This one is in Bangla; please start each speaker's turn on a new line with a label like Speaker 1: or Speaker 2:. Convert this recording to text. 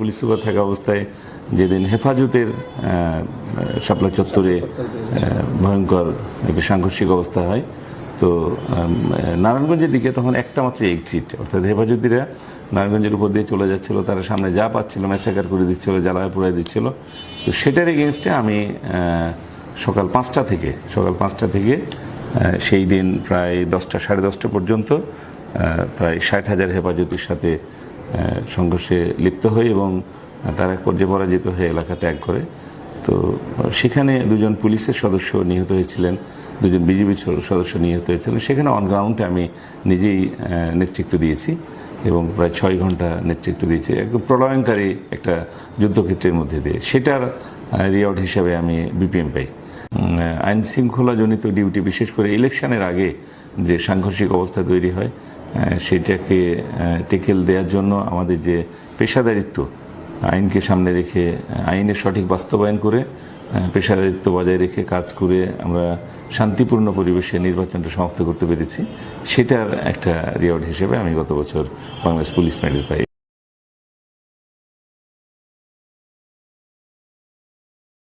Speaker 1: পুলিশ সুপার থাকা অবস্থায় যেদিন হেফাজতের শাপলা চত্বরে ভয়ঙ্কর একটা সাংঘর্ষিক অবস্থা হয়, তো নারায়ণগঞ্জের দিকে তখন একটা মাত্র এক্সিট অর্থাৎ হেফাজতিরা নারায়ণগঞ্জের উপর দিয়ে চলে যাচ্ছিল, তারা সামনে যা পাচ্ছিল ম্যাসাকার করে দিচ্ছিল, জ্বালায় পুরাই দিচ্ছিল। তো সেটার এগেনস্টে আমি সকাল পাঁচটা থেকে, সকাল পাঁচটা থেকে সেই দিন প্রায় দশটা, সাড়ে দশটা পর্যন্ত প্রায় ষাট হাজার হেফাজতের সাথে সংঘর্ষে লিপ্ত হই এবং তারা এক পর্যায়ে পরাজিত হয়ে এলাকা ত্যাগ করে। তো, সেখানে দুজন পুলিশের সদস্য নিহত হয়েছিলেন, দুজন বিজেপি সদস্য নিহত হয়েছিলেন। সেখানে অন গ্রাউন্ডে আমি নিজেই নেতৃত্ব দিয়েছি এবং প্রায় ছয় ঘণ্টা নেতৃত্ব দিয়েছি। একদম প্রলয়নকারী একটা যুদ্ধক্ষেত্রের মধ্যে দিয়ে। সেটার রিওয়ার্ড হিসাবে আমি বিপিএম পাই। আইন শৃঙ্খলা জনিত ডিউটি বিশেষ করে ইলেকশনের আগে যে সাংঘর্ষিক অবস্থা তৈরি হয় সেটাকে টেকেল দেওয়ার জন্য আমাদের যে পেশাদারিত্ব, আইনকে সামনে রেখে আইনের সঠিক বাস্তবায়ন করে পেশাদারিত্ব বজায় রেখে কাজ করে আমরা শান্তিপূর্ণ পরিবেশে নির্বাচনটা সমাপ্ত করতে পেরেছি। সেটার একটা রিওয়ার্ড হিসেবে আমি গত বছর বাংলাদেশ পুলিশ মেডেল পাই